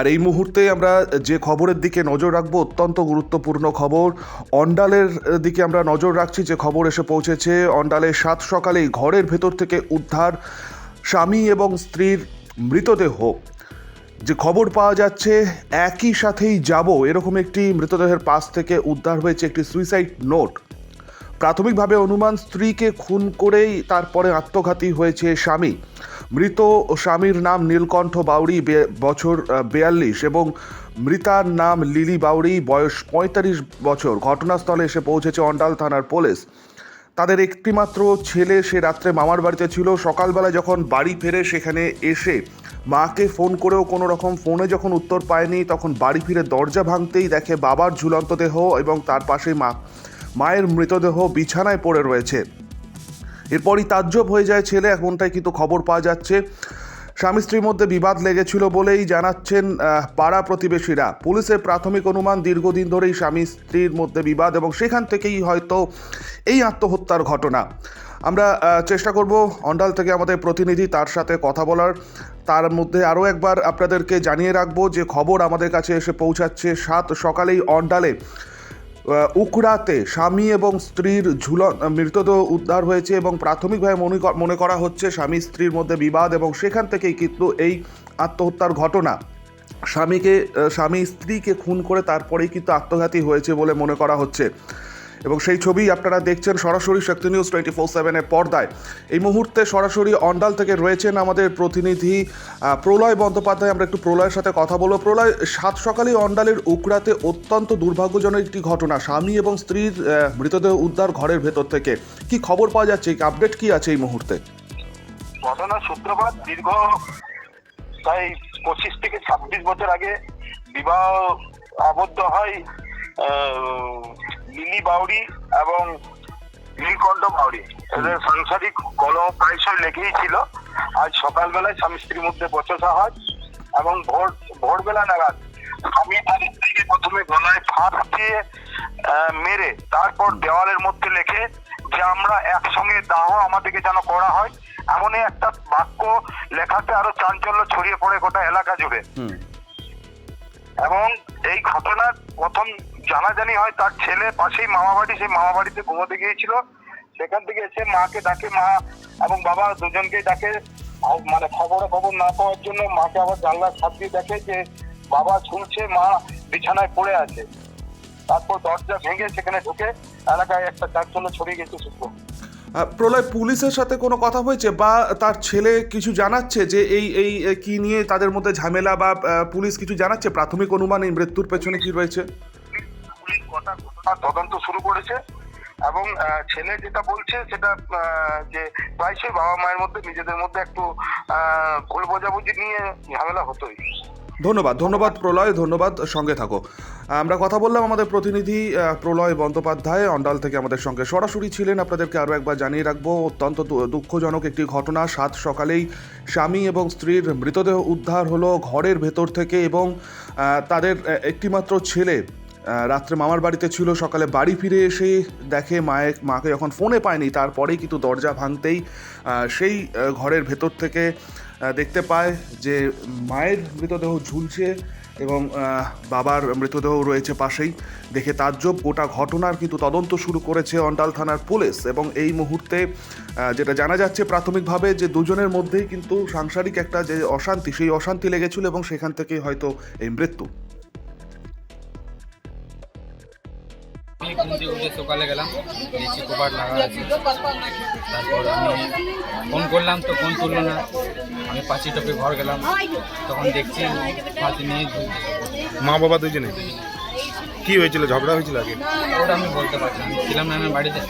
আর এই মুহূর্তে আমরা যে খবরের দিকে নজর রাখব, অত্যন্ত গুরুত্বপূর্ণ খবর। অন্ডালের দিকে আমরা নজর রাখছি, যে খবর এসে পৌঁছেছে। অন্ডালের সাত সকালেই ঘরের ভেতর থেকে উদ্ধার স্বামী এবং স্ত্রীর মৃতদেহ। যে খবর পাওয়া যাচ্ছে, একই সাথেই যাব। এরকম একটি মৃতদেহের পাশ থেকে উদ্ধার হয়েছে একটি সুইসাইড নোট প্রাথমিকভাবে অনুমান, স্ত্রীকে খুন করেই তারপরে আত্মঘাতী হয়েছে স্বামী। মৃত স্বামীর নাম নীলকণ্ঠ বাউরি বে- বছর বেয়াল্লিশ এবং মৃতার নাম লিলি বাউরি বয়স পঁয়তাল্লিশ বছর। ঘটনাস্থলে এসে পৌঁছেছে অন্ডাল থানার পুলিশ। তাদের একটিমাত্র ছেলে, সে রাত্রে মামার বাড়িতে ছিল। সকালবেলা যখন বাড়ি ফেরে সেখানে এসে মাকে ফোন করেও কোনো রকম ফোনে যখন উত্তর পায়নি, তখন বাড়ি ফিরে দরজা ভাঙতেই দেখে বাবার ঝুলন্ত দেহ এবং তার পাশেই মা, মায়ের মৃতদেহ বিছানায় পড়ে রয়েছে। এরপরই তাজ্জব হয়ে যায় ছেলে, এমনটাই কিন্তু খবর পাওয়া যাচ্ছে। স্বামী স্ত্রীর মধ্যে বিবাদ লেগেছিল বলেই জানাচ্ছেন পাড়া প্রতিবেশীরা। পুলিশের প্রাথমিক অনুমান দীর্ঘদিন ধরেই স্বামী স্ত্রীর মধ্যে বিবাদ এবং সেখান থেকেই হয়তো এই আত্মহত্যার ঘটনা। আমরা চেষ্টা করব অন্ডাল থেকে আমাদের প্রতিনিধি তার সাথে কথা বলার। তার মধ্যে আরও একবার আপনাদেরকে জানিয়ে রাখব যে খবর আমাদের কাছে এসে পৌঁছাচ্ছে। সাত সকালেই অন্ডালে উকড়াতে স্বামী এবং স্ত্রীর ঝুলন মৃতদেহ উদ্ধার হয়েছে এবং প্রাথমিকভাবে মনে মনে করা হচ্ছে স্বামী স্ত্রীর মধ্যে বিবাদ এবং সেখান থেকেই কিন্তু এই আত্মহত্যার ঘটনা। স্বামীকে স্বামী স্ত্রীকে খুন করে তারপরেই কিন্তু আত্মঘাতী হয়েছে বলে মনে করা হচ্ছে। এবং সেই ছবি আপনারা দেখছেন সরাসরি শক্তি নিউজ টোয়েন্টি ফোর সেভেনের পর্দায়। এই মুহূর্তে সরাসরি অন্ডাল থেকে রয়েছেন আমাদের প্রতিনিধি প্রলয় বন্দ্যোপাধ্যায়। আমরা একটু প্রলয়ের সাথে কথা বলব। প্রলয়, সাত সকালে অন্ডালের উকড়াতে অত্যন্ত দুর্ভাগ্যজনক একটি ঘটনা, স্বামী এবং স্ত্রীর মৃতদেহ উদ্ধার ঘরের ভেতর থেকে। কি খবর পাওয়া যাচ্ছে? আপডেট কি আছে এই মুহূর্তে? ঘটনার সূত্রপাত দীর্ঘ প্রায় পঁচিশ থেকে ছাব্বিশ বছর আগে বিবাহ আবদ্ধ হয় লিলি বাউরি এবং নীলকণ্ঠ বাউরি এদের সাংসারিক কলহ প্রায়শই লেগেই ছিল। আজ সকালবেলায় স্বামী স্ত্রীর মধ্যে বচসা হয় এবং ভোর ভোরবেলা নাগাদ আমি তার স্ত্রীকে প্রথমে গলায় ফাঁস দিয়ে মেরে তারপর দেওয়ালের মধ্যে লেখে যে আমরা একসঙ্গে দাহ আমাদেরকে যেন করা হয়। এমনই একটা বাক্য লেখাতে আরও চাঞ্চল্য ছড়িয়ে পড়ে গোটা এলাকা জুড়ে। এবং এই ঘটনার প্রথম জানাজানি হয়, তার ছেলে পাশেই মামা বাড়ি সেই মামা বাড়িতে ঘুমোতে গিয়েছিল। সেখান থেকে এসে মাকে ডাকে মা এবং বাবা দুজনকেই ডাকে। মানে খবরে খবর না পাওয়ার জন্য মাকে আবার জানলার ছাদ দিয়ে দেখে যে বাবা ঝুলছে মা বিছানায় পড়ে আছে। তারপর দরজা ভেঙে সেখানে ঢুকে এলাকায় একটা চাঞ্চল্য ছড়িয়ে গেছে শুক্র। প্রলয়, পুলিশের সাথে কোনো কথা হয়েছে? বা তার ছেলে কিছু জানাচ্ছে যে এই এই কি নিয়ে তাদের মধ্যে ঝামেলা বা পুলিশ কিছু জানাচ্ছে? প্রাথমিক অনুমান এই মৃত্যুর পেছনে কি রয়েছে? ঘটনার তদন্ত শুরু করেছে এবং ছেলে যেটা বলছে সেটা যে প্রায়শই বাবা মায়ের মধ্যে, নিজেদের মধ্যে একটু ভুল বোঝাবুঝি নিয়ে ঝামেলা হতোই। ধন্যবাদ ধন্যবাদ প্রলয়, ধন্যবাদ, সঙ্গে থাকো। আমরা কথা বললাম আমাদের প্রতিনিধি প্রলয় বন্দ্যোপাধ্যায়, অন্ডাল থেকে আমাদের সঙ্গে সরাসরি ছিলেন। আপনাদেরকে আরও একবার জানিয়ে রাখব, অত্যন্ত দুঃখজনক একটি ঘটনা। সাত সকালেই স্বামী এবং স্ত্রীর মৃতদেহ উদ্ধার হলো ঘরের ভেতর থেকে এবং তাদের একটিমাত্র ছেলে রাত্রে মামার বাড়িতে ছিল, সকালে বাড়ি ফিরে এসে দেখে মায়ের মাকে যখন ফোনে পায়নি, তারপরেই কিন্তু দরজা ভাঙতেই সেই ঘরের ভেতর থেকে দেখতে পায় যে মায়ের মৃতদেহ ঝুলছে এবং বাবার মৃতদেহ রয়েছে পাশেই। দেখে তাজ্জব গোটা ঘটনার কিন্তু তদন্ত শুরু করেছে অন্ডাল থানার পুলিশ এবং এই মুহূর্তে যেটা জানা যাচ্ছে প্রাথমিকভাবে যে দুজনের মধ্যেই কিন্তু সাংসারিক একটা যে অশান্তি, সেই অশান্তি লেগেছিল এবং সেখান থেকেই হয়তো এই মৃত্যু। আমি ঘুম থেকে উঠে সকালে গেলাম দেখছি কোপার লাগা আছে। তারপর আমি ফোন করলাম তো ফোন তুললো না। আমি পাঁচি টপে ঘর গেলাম তখন দেখছি হাতে নিয়ে মা বাবা দুজনে? কি হয়েছিল? ঝগড়া হয়েছিল আগে? ওটা আমি বলতে পারছি ছিলাম না আমার বাড়িতে।